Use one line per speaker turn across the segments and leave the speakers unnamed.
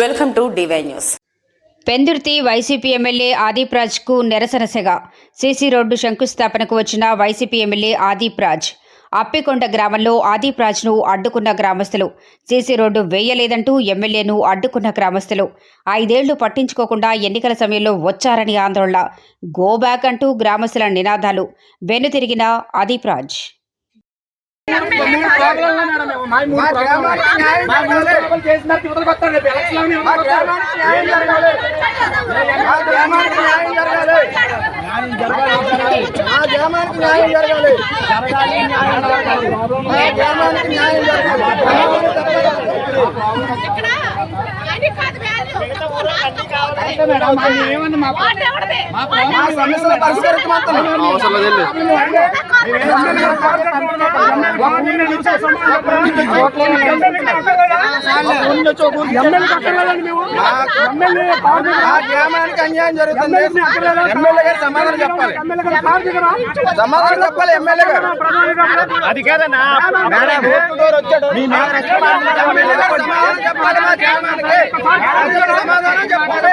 Welcome to DY news.
Pendurthi YCP MLA ఆదిప్రాజ్కు నిరసన సెగ. CC road శంకుస్థాపనకు వచ్చిన వైసీపీ ఎమ్మెల్యే ఆదిప్రాజ్ అప్పికొండ గ్రామంలో ఆదిప్రాజ్ను అడ్డుకున్న గ్రామస్తులు. సీసీ రోడ్డు వేయలేదంటూ ఎమ్మెల్యేను అడ్డుకున్న గ్రామస్తులు. ఐదేళ్ళు పట్టించుకోకుండా ఎన్నికల సమయంలో వచ్చారని ఆందోళన. గోబ్యాక్ అంటూ గ్రామస్తుల నినాదాలు. వెనుతిరిగిన
ఆదిప్రాజ్ గ్రామానికి న్యాయం జరగాలి. మా గ్రామానికి న్యాయం జరగాలి. మా గ్రామానికి అన్యాయం జరుగుతుంది ఎమ్మెల్యే గారు సమాధానం చెప్పాలి సమాధానం చెప్పాలి ఎమ్మెల్యే గారు అది కాదన్నా సమాధానం చెప్పాలి సమాధానం చెప్పాలి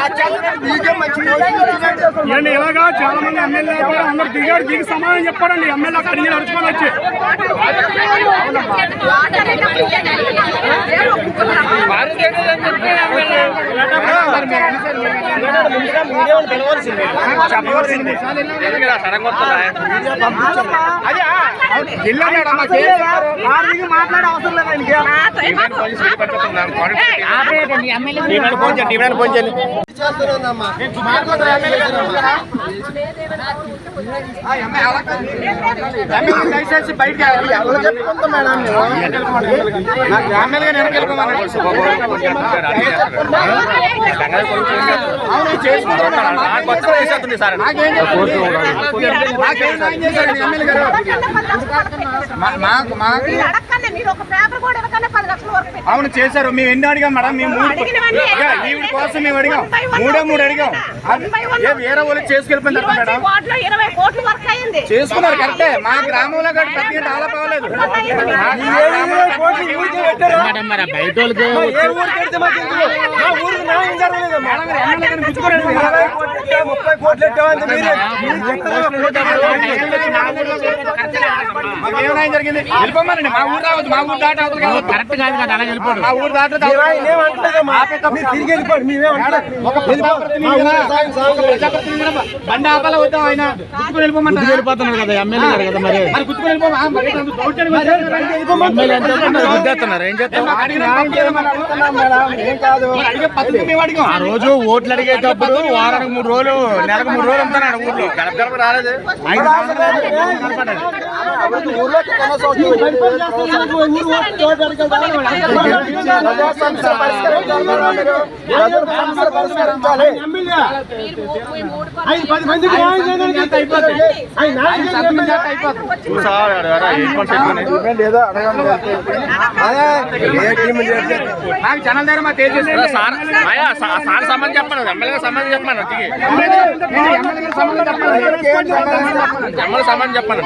మాకు పరిస్థితి. మరి ఇలాంటప్పుడు వస్తారండి ఏం చేస్తారు గవర్నమెంట్ అని అందరూ అన్యాయం చేస్తారు మరి మా
ఇలాంటి ఇలాగా చాలా మంది ఎమ్మెల్యే కూడా అందరు దిగాడు దిగి సమాధానం చెప్పారండి ఎమ్మెల్యే అక్కడ దిగి నడుచుకొని వచ్చి
మాట్లాడే అవసరం లేదు ఆయనకి. ఆ ఎమ్మెల్యే అలా కాదు. దయచేసి బయటికి? నాకు ఎమ్మెల్యే గారు? మాకు మాకు. అవును చేశారు. మేము ఎన్ని అడిగాం మేడం? మేము ఈవిడ కోసం మేము అడిగాం. మూడే మూడు అడిగాం. వేరే వాళ్ళు
ఈ
మేడం?
వార్డులో ఇరవై కోట్ల వరకు అయింది
చేసుకున్నారు కరెక్టే. మా గ్రామంలో కూడా ప్రతి ఆలా పోలేదు ముప్పై కోట్లు ఏమైనా జరిగింది? వెళ్ళిపోమనండి. మా ఊరు రావద్దు. మా ఊరు దాటి అవతల కావద్దు.
కరెక్ట్ కాదు కదా అలా వెళ్ళిపోవడం
మా ఊరు దాటి తిరిగి వెళ్ళిపోండి. బండి ఆపాల వద్దాం ఆయన? గుర్తుకుని వెళ్ళిపోమంటారా?
వెళ్ళిపోతున్నారు కదా ఎమ్మెల్యే గారు కదా మరి.
మరి గుర్తుకుని వెళ్ళిపో ఆ, మరి అంత దౌర్జన్యం చేస్తే
గుద్దేస్తున్నారు ఏం చేస్తాం. ఆ రోజు ఓట్లు అడిగేటప్పుడు వారానికి మూడు రోజులు నెలకు మూడు రోజులు ఉంటాను ఊర్లో. గడప గడప రాలేదు.
పరిష్కరించాలి అయిపోతుంది? నాకు జనం దగ్గర మా తేజస్వి
సార్ సంబంధం చెప్పాను ఎమ్మెల్యే సంబంధం చెప్పాను
ఎమ్మెల్యే సంబంధం చెప్పాలి.
ఎమ్మెల్యే సంబంధం చెప్పాను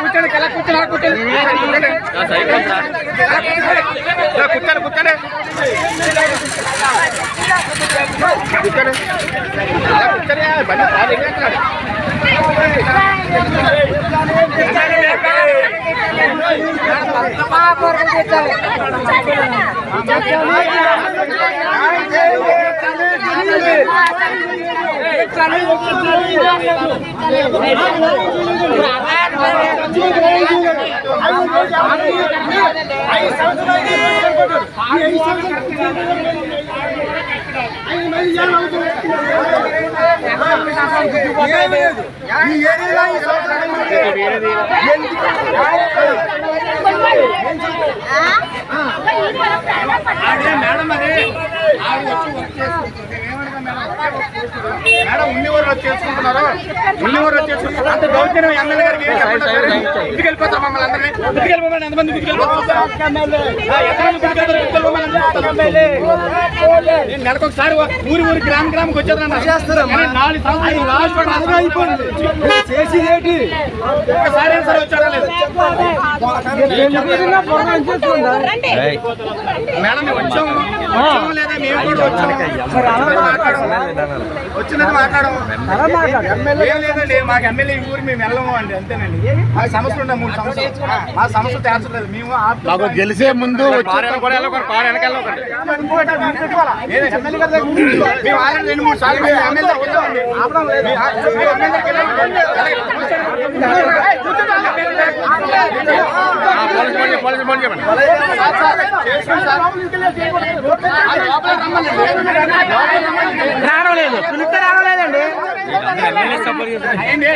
కూర్చోండి ఎలా కూర్చోండి కూర్చోండి
కూర్చోండి కూర్చోండి.
আমি
ఈ ఏరియాలో ఈ
మేడం అది. ఆవిడ వచ్చి వర్క్ చేసుకుంటుంది. మేడం? చేసుకుంటున్నారు? చేసుకుంటున్నారు? అంత దౌర్జన్యం ఎమ్మెల్యే గారికి ఏం చెప్పండి ఇంటికి వెళ్ళిపోతాం మమ్మల్ని అందరినీ. ఇంటికి వెళ్ళిపోమని ఎంతమంది ఇంటికి వెళ్ళిపోతాం ఆ, ఎంతమంది ఇంటికి వెళ్తారు? ఇంటికి వెళ్ళిపోమని అందరూ నేను నెలకు ఒకసారి ఊరి ఊరి గ్రామ గ్రామకి వచ్చేదాన్ని నాలుగు సంవత్సరాలు అయిపోయింది.
చేసేదేంటి
ఒకసారి ఏం సరే వచ్చాడా లేదు. మేడం లేదా మేము కూడా వచ్చాము వచ్చినది మాట్లాడము. ఏం లేదండి మాకు ఎమ్మెల్యే ఈ ఊరు మేము వెళ్ళము అండి అంతేనండి. మాకు సమస్యలు ఉన్నాయి మూడు సమస్యలు. మా సమస్య తేల్చలేదు మేము
మాకు గెలిచే ముందు.
మేము ఆల్రెడీ రెండు మూడు సార్లు మేము ఎమ్మెల్యే వచ్చామండి.
రావలేదు పిలిస్తే రావలేదండి
అయ్యండి.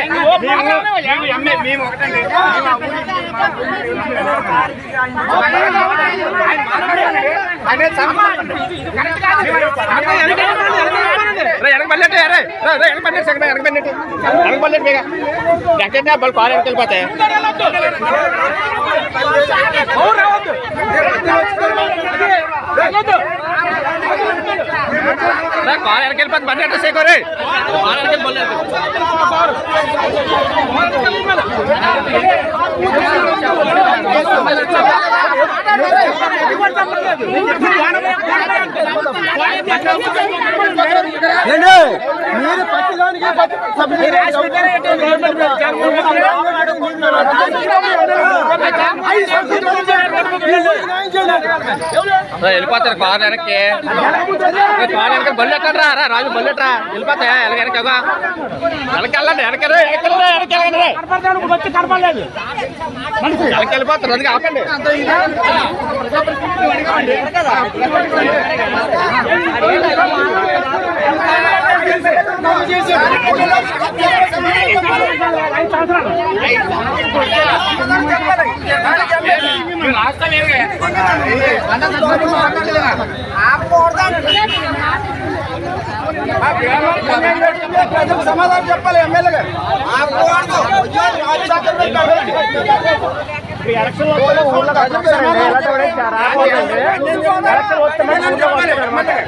మేము- మేము ఎమ్మె- మేము ఒకటండి. మేము ఆ ఊరికి మా ఆయన మాట్లాడాలండి. ఆయన సమస్య రే వెనక
మీరు పత్తిలోనికి
వెళ్ళిపోతారు కారు వెనక్కి కారు వెనక బల్లి ఎట్టండి రా రాజు బల్లి ఎట్టరా వెళ్ళిపోతాయా వెనక వెనక కదా వెనక వెళ్ళండి వెనక రే, వెనక వెళ్ళిపోతారు అందుకే ఆపండి ఏమి?
ప్రజలకు సమాధానం చెప్పాలి ఎమ్మెల్యే గారు ప్రజలకు సమాధానం చెప్పాలి.